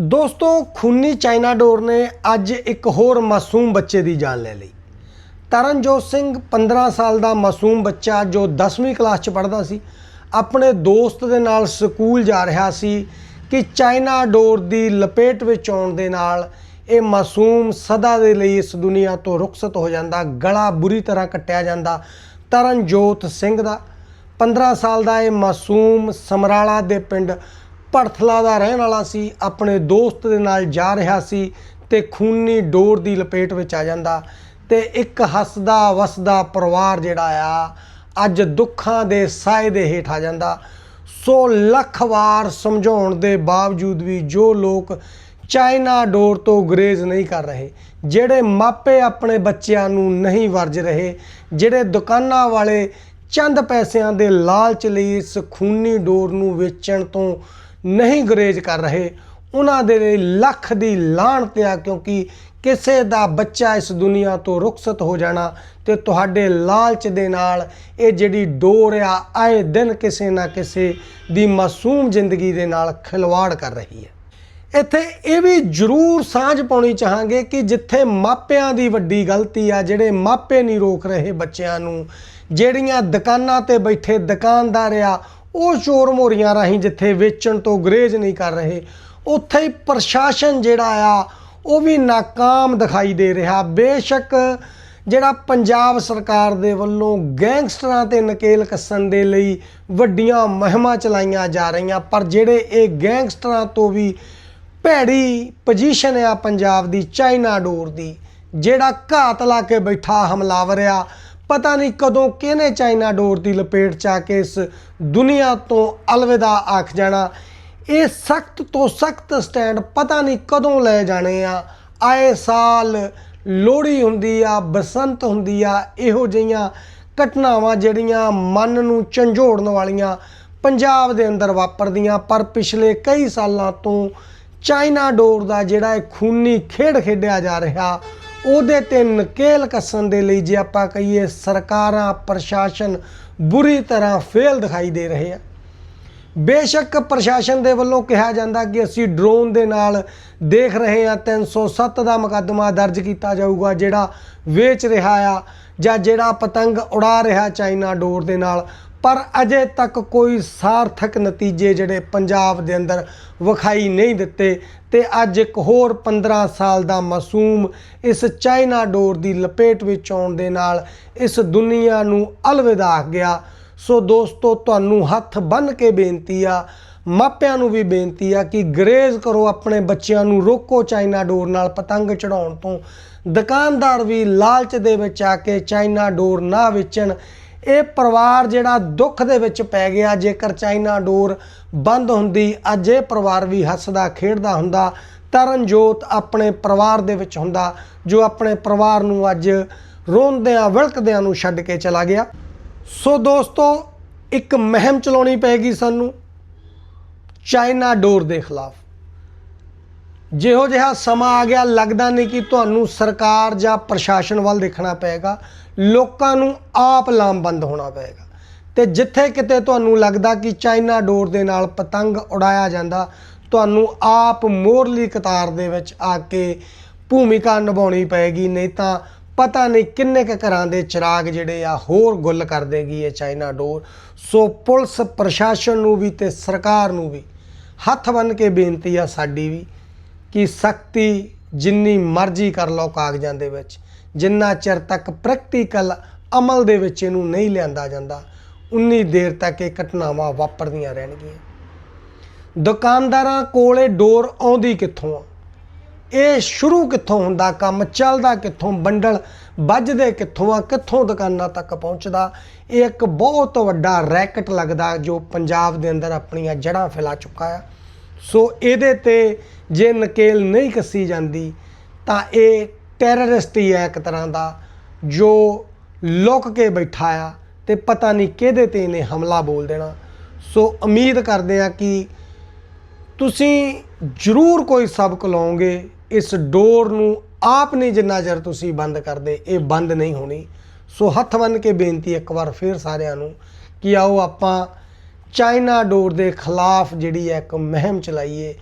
ਦੋਸਤੋ, ਖੂਨੀ ਚਾਈਨਾ ਡੋਰ ਨੇ ਅੱਜ ਇੱਕ ਹੋਰ ਮਾਸੂਮ ਬੱਚੇ ਦੀ ਜਾਨ ਲੈ ਲਈ। ਤਰਨਜੋਤ ਸਿੰਘ 15 ਸਾਲ ਦਾ ਮਾਸੂਮ ਬੱਚਾ ਜੋ 10ਵੀਂ ਕਲਾਸ ਚ ਪੜ੍ਹਦਾ ਸੀ, ਆਪਣੇ ਦੋਸਤ ਦੇ ਨਾਲ ਸਕੂਲ ਜਾ ਰਿਹਾ ਸੀ ਕਿ ਚਾਈਨਾ ਡੋਰ ਦੀ ਲਪੇਟ ਵਿੱਚ ਆਉਣ ਦੇ ਨਾਲ ਇਹ ਮਾਸੂਮ ਸਦਾ ਦੇ ਲਈ ਇਸ ਦੁਨੀਆ ਤੋਂ ਰੁਖਸਤ ਹੋ ਜਾਂਦਾ, ਗਲਾ ਬੁਰੀ ਤਰ੍ਹਾਂ ਕੱਟਿਆ ਜਾਂਦਾ ਤਰਨਜੋਤ ਸਿੰਘ ਦਾ। 15 ਸਾਲ ਦਾ ਇਹ ਮਾਸੂਮ ਸਮਰਾਲਾ ਦੇ ਪਿੰਡ ਭੜਥਲਾ ਦਾ ਰਹਿਣ ਵਾਲਾ ਸੀ, ਆਪਣੇ ਦੋਸਤ ਦੇ ਨਾਲ ਜਾ ਰਿਹਾ ਸੀ ਤੇ ਖੂਨੀ ਡੋਰ ਦੀ ਲਪੇਟ ਵਿੱਚ ਆ ਜਾਂਦਾ ਤੇ ਇੱਕ ਹੱਸਦਾ ਵਸਦਾ ਪਰਿਵਾਰ ਜਿਹੜਾ ਆ, ਅੱਜ ਦੁੱਖਾਂ ਦੇ ਸਾਏ ਦੇ ਹੇਠ ਆ ਜਾਂਦਾ। ਸੋ ਲੱਖ ਵਾਰ ਸਮਝਾਉਣ ਦੇ ਬਾਵਜੂਦ ਵੀ ਜੋ ਲੋਕ ਚਾਈਨਾ ਡੋਰ ਤੋਂ ਗਰੇਜ਼ ਨਹੀਂ ਕਰ ਰਹੇ, ਜਿਹੜੇ ਮਾਪੇ ਆਪਣੇ ਬੱਚਿਆਂ ਨੂੰ ਨਹੀਂ ਵਰਜ ਰਹੇ, ਜਿਹੜੇ ਦੁਕਾਨਾਂ ਵਾਲੇ ਚੰਦ ਪੈਸਿਆਂ ਦੇ ਲਾਲਚ ਲਈ ਇਸ ਖੂਨੀ ਡੋਰ ਨੂੰ ਵੇਚਣ ਤੋਂ ਨਹੀਂ ਗੁਰੇਜ਼ ਕਰ ਰਹੇ। ਉਹਨਾਂ ਦੇ ਲਈ ਲੱਖ ਦੀ ਲਾਹਣਤ ਆ, ਕਿਉਂਕਿ ਕਿਸੇ ਦਾ ਬੱਚਾ ਇਸ ਦੁਨੀਆ ਤੋਂ ਰੁਖਸਤ ਹੋ ਜਾਣਾ ਤੇ ਤੁਹਾਡੇ ਲਾਲਚ ਦੇ ਨਾਲ ਇਹ ਜਿਹੜੀ ਡੋਰ ਆ, ਆਏ ਦਿਨ ਕਿਸੇ ਨਾ ਕਿਸੇ ਦੀ ਮਾਸੂਮ ਜ਼ਿੰਦਗੀ ਦੇ ਨਾਲ ਖਿਲਵਾੜ ਕਰ ਰਹੀ ਹੈ। ਇੱਥੇ ਇਹ ਵੀ ਜ਼ਰੂਰ ਸਾਂਝ ਪਾਉਣੀ ਚਾਹਾਂਗੇ ਕਿ ਜਿੱਥੇ ਮਾਪਿਆਂ ਦੀ ਵੱਡੀ ਗਲਤੀ ਆ, ਜਿਹੜੇ ਮਾਪੇ ਨਹੀਂ ਰੋਕ ਰਹੇ ਬੱਚਿਆਂ ਨੂੰ, ਜਿਹੜੀਆਂ ਦੁਕਾਨਾਂ ਤੇ ਬੈਠੇ ਦੁਕਾਨਦਾਰ ਆ ਉਹ ਚੋਰ ਮੋਰੀਆਂ ਰਾਹੀਂ ਜਿੱਥੇ ਵੇਚਣ ਤੋਂ ਗਰੇਜ਼ ਨਹੀਂ ਕਰ ਰਹੇ, ਉੱਥੇ ਹੀ ਪ੍ਰਸ਼ਾਸਨ ਜਿਹੜਾ ਆ, ਉਹ ਵੀ ਨਾਕਾਮ ਦਿਖਾਈ ਦੇ ਰਿਹਾ। ਬੇਸ਼ੱਕ ਜਿਹੜਾ ਪੰਜਾਬ ਸਰਕਾਰ ਦੇ ਵੱਲੋਂ ਗੈਂਗਸਟਰਾਂ ਤੇ ਨਕੇਲ ਕੱਸਣ ਦੇ ਲਈ ਵੱਡੀਆਂ ਮਹਿਮਾ ਚਲਾਈਆਂ ਜਾ ਰਹੀਆਂ, ਪਰ ਜਿਹੜੇ ਇਹ ਗੈਂਗਸਟਰਾਂ ਤੋਂ ਵੀ ਭੈੜੀ ਪੋਜੀਸ਼ਨ ਆ ਪੰਜਾਬ ਦੀ, ਚਾਈਨਾ ਡੋਰ ਦੀ, ਜਿਹੜਾ ਘਾਤ ਲਾ ਕੇ ਬੈਠਾ ਹਮਲਾਵਰ ਆ ਪਤਾ ਨਹੀਂ ਕਦੋਂ ਕਿਹਨੇ ਚਾਈਨਾ ਡੋਰ ਦੀ ਲਪੇਟ ਚ ਆ ਕੇ ਇਸ ਦੁਨੀਆ ਤੋਂ ਅਲਵਿਦਾ ਆਖ ਜਾਣਾ। ਇਹ ਸਖਤ ਤੋਂ ਸਖਤ ਸਟੈਂਡ ਪਤਾ ਨਹੀਂ ਕਦੋਂ ਲੈ ਜਾਣੇ ਆ। ਆਏ ਸਾਲ ਲੋਹੜੀ ਹੁੰਦੀ ਆ, ਬਸੰਤ ਹੁੰਦੀ ਆ, ਇਹੋ ਜਿਹੀਆਂ ਘਟਨਾਵਾਂ ਜਿਹੜੀਆਂ ਮਨ ਨੂੰ ਝੰਜੋੜਨ ਵਾਲੀਆਂ ਪੰਜਾਬ ਦੇ ਅੰਦਰ ਵਾਪਰਦੀਆਂ। ਪਰ ਪਿਛਲੇ ਕਈ ਸਾਲਾਂ ਤੋਂ ਚਾਈਨਾ ਡੋਰ ਦਾ ਜਿਹੜਾ ਇਹ ਖੂਨੀ ਖੇਡ ਖੇਡਿਆ ਜਾ ਰਿਹਾ ਉਹਦੇ ਤੇ ਨਕੇਲ ਕੱਸਣ ਦੇ ਲਈ ਜੇ ਆਪਾਂ ਕਹੀਏ ਸਰਕਾਰਾਂ, ਪ੍ਰਸ਼ਾਸਨ ਬੁਰੀ ਤਰ੍ਹਾਂ ਫੇਲ ਦਿਖਾਈ ਦੇ ਰਹੇ ਆ। ਬੇਸ਼ੱਕ ਪ੍ਰਸ਼ਾਸਨ ਦੇ ਵੱਲੋਂ ਕਿਹਾ ਜਾਂਦਾ ਕਿ ਅਸੀਂ ਡਰੋਨ ਦੇ ਨਾਲ ਦੇਖ ਰਹੇ ਹਾਂ 307 ਦਾ ਮੁਕੱਦਮਾ ਦਰਜ ਕੀਤਾ ਜਾਊਗਾ, ਜਿਹੜਾ ਵੇਚ ਰਿਹਾ ਆ ਜਾਂ ਜਿਹੜਾ ਪਤੰਗ ਉਡਾ ਰਿਹਾ ਚਾਈਨਾ ਡੋਰ ਦੇ ਨਾਲ। ਪਰ ਅਜੇ ਤੱਕ ਕੋਈ ਸਾਰਥਕ ਨਤੀਜੇ ਜਿਹੜੇ ਪੰਜਾਬ ਦੇ ਅੰਦਰ ਵਿਖਾਈ ਨਹੀਂ ਦਿੱਤੇ ਤੇ ਅੱਜ ਇੱਕ ਹੋਰ 15 ਸਾਲ ਦਾ ਮਾਸੂਮ ਇਸ ਚਾਈਨਾ ਡੋਰ ਦੀ ਲਪੇਟ ਵਿੱਚ ਆਉਣ ਦੇ ਨਾਲ ਇਸ ਦੁਨੀਆ ਨੂੰ ਅਲਵਿਦਾ ਆਖ ਗਿਆ। ਸੋ ਦੋਸਤੋ, ਤੁਹਾਨੂੰ ਹੱਥ ਬੰਨ ਕੇ ਬੇਨਤੀ ਆ, ਮਾਪਿਆਂ ਨੂੰ ਵੀ ਬੇਨਤੀ ਆ ਕਿ ਗਰੇਜ਼ ਕਰੋ ਆਪਣੇ ਬੱਚਿਆਂ ਨੂੰ, ਰੋਕੋ ਚਾਈਨਾ ਡੋਰ ਨਾਲ ਪਤੰਗ ਚੜਾਉਣ ਤੋਂ। ਦੁਕਾਨਦਾਰ ਵੀ ਲਾਲਚ ਦੇ ਵਿੱਚ ਆ ਕੇ ਚਾਈਨਾ ਡੋਰ ਨਾ ਵੇਚਣ। ਇਹ ਪਰਿਵਾਰ ਜਿਹੜਾ ਦੁੱਖ ਦੇ ਵਿੱਚ ਪੈ ਗਿਆ। ਜੇਕਰ ਚਾਈਨਾ ਡੋਰ ਬੰਦ ਹੁੰਦੀ, ਅੱਜ ਇਹ ਪਰਿਵਾਰ ਵੀ ਹੱਸਦਾ, ਖੇਡਦਾ ਹੁੰਦਾ। ਤਰਨਜੋਤ ਆਪਣੇ ਪਰਿਵਾਰ ਦੇ ਵਿੱਚ ਹੁੰਦਾ, ਜੋ ਆਪਣੇ ਪਰਿਵਾਰ ਨੂੰ ਅੱਜ ਰੋਂਦਿਆਂ, ਵਿਲਕਦਿਆਂ ਨੂੰ ਛੱਡ ਕੇ ਚਲਾ ਗਿਆ। ਸੋ ਦੋਸਤੋ, ਇੱਕ ਮਹਿਮ ਚਲਾਉਣੀ ਪੈਗੀ ਸਾਨੂੰ ਚਾਈਨਾ ਡੋਰ ਦੇ ਖਿਲਾਫ। ਜਿਹੋ ਜਿਹਾ ਸਮਾਂ ਆ ਗਿਆ, ਲੱਗਦਾ ਨਹੀਂ ਕਿ ਤੁਹਾਨੂੰ ਸਰਕਾਰ ਜਾਂ ਪ੍ਰਸ਼ਾਸਨ ਵੱਲ ਦੇਖਣਾ ਪਏਗਾ। ਲੋਕਾਂ ਨੂੰ ਆਪ ਲਾਮਬੰਦ ਹੋਣਾ ਪਏਗਾ। ਤੇ ਜਿੱਥੇ ਕਿਤੇ ਤੁਹਾਨੂੰ ਲੱਗਦਾ ਕਿ ਚਾਈਨਾ ਡੋਰ ਦੇ ਨਾਲ ਪਤੰਗ ਉਡਾਇਆ ਜਾਂਦਾ, ਤੁਹਾਨੂੰ ਆਪ ਮੋਰਲੀ ਕਤਾਰ ਦੇ ਵਿੱਚ ਆ ਕੇ ਭੂਮਿਕਾ ਨਿਭਾਉਣੀ ਪਏਗੀ। ਨਹੀਂ ਤਾਂ ਪਤਾ ਨਹੀਂ ਕਿੰਨੇ ਕੁ ਘਰਾਂ ਦੇ ਚਿਰਾਗ ਜਿਹੜੇ ਆ ਹੋਰ ਗੁੱਲ ਕਰ ਦੇਗੀ ਇਹ ਚਾਈਨਾ ਡੋਰ। ਸੋ ਪੁਲਿਸ ਪ੍ਰਸ਼ਾਸਨ ਨੂੰ ਵੀ ਤੇ ਸਰਕਾਰ ਨੂੰ ਵੀ ਹੱਥ ਬੰਨ ਕੇ ਬੇਨਤੀ ਆ ਸਾਡੀ ਵੀ ਕਿ ਸਖਤੀ ਜਿੰਨੀ ਮਰਜ਼ੀ ਕਰ ਲਓ ਕਾਗਜ਼ਾਂ ਦੇ ਵਿੱਚ, ਜਿੰਨਾ ਚਿਰ ਤੱਕ ਪ੍ਰੈਕਟੀਕਲ ਅਮਲ ਦੇ ਵਿੱਚ ਇਹਨੂੰ ਨਹੀਂ ਲਿਆਂਦਾ ਜਾਂਦਾ, ਉਨੀ ਦੇਰ ਤੱਕ ਇਹ ਘਟਨਾਵਾਂ ਵਾਪਰਦੀਆਂ ਰਹਿਣਗੀਆਂ। ਦੁਕਾਨਦਾਰਾਂ ਕੋਲੇ ਡੋਰ ਆਉਂਦੀ ਕਿੱਥੋਂ ਆ? ਇਹ ਸ਼ੁਰੂ ਕਿੱਥੋਂ ਹੁੰਦਾ, ਕੰਮ ਚੱਲਦਾ ਕਿੱਥੋਂ, ਬੰਡਲ ਵੱਜਦੇ ਕਿੱਥੋਂ ਆ, ਕਿੱਥੋਂ ਦੁਕਾਨਾਂ ਤੱਕ ਪਹੁੰਚਦਾ? ਇਹ ਇੱਕ ਬਹੁਤ ਵੱਡਾ ਰੈਕਟ ਲੱਗਦਾ ਜੋ ਪੰਜਾਬ ਦੇ ਅੰਦਰ ਆਪਣੀਆਂ ਜੜ੍ਹਾਂ ਫੈਲਾ ਚੁੱਕਾ ਆ। ਸੋ ਇਹਦੇ ਤੇ ਜੇ ਨਕੇਲ ਨਹੀਂ ਕੱਸੀ ਜਾਂਦੀ, ਤਾਂ ਇਹ ਟੈਰਰਿਸਟ ਹੀ ਹੈ ਇੱਕ ਤਰ੍ਹਾਂ ਦਾ, ਜੋ ਲੁੱਕ ਕੇ ਬੈਠਾ ਆ ਤੇ ਪਤਾ ਨਹੀਂ ਕਿਹਦੇ ਤੇ ਇਹਨੇ ਹਮਲਾ ਬੋਲ ਦੇਣਾ। ਸੋ ਉਮੀਦ ਕਰਦੇ ਆ ਕਿ ਤੁਸੀਂ ਜ਼ਰੂਰ ਕੋਈ ਸਬਕ ਲਓਗੇ, ਇਸ ਡੋਰ ਨੂੰ ਆਪ ਨਹੀਂ ਜਿੰਨਾ ਚਿਰ ਤੁਸੀਂ ਬੰਦ ਕਰਦੇ, ਇਹ ਬੰਦ ਨਹੀਂ ਹੋਣੀ। ਸੋ ਹੱਥ ਬੰਨ ਕੇ ਬੇਨਤੀ ਇੱਕ ਵਾਰ ਫੇਰ ਸਾਰਿਆਂ ਨੂੰ ਕਿ ਆਓ ਆਪਾਂ ਚਾਈਨਾ ਡੋਰ ਦੇ ਖਿਲਾਫ ਜਿਹੜੀ ਹੈ ਇੱਕ ਮਹਿਮ ਚਲਾਈਏ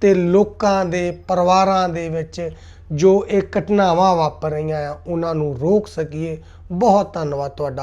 ਤੇ ਲੋਕਾਂ ਦੇ ਪਰਿਵਾਰਾਂ ਦੇ ਵਿੱਚ ਜੋ ਇਹ ਘਟਨਾਵਾਂ ਵਾਪਰ ਰਹੀਆਂ ਆ, ਉਹਨਾਂ ਨੂੰ ਰੋਕ ਸਕੀਏ। ਬਹੁਤ ਧੰਨਵਾਦ ਤੁਹਾਡਾ।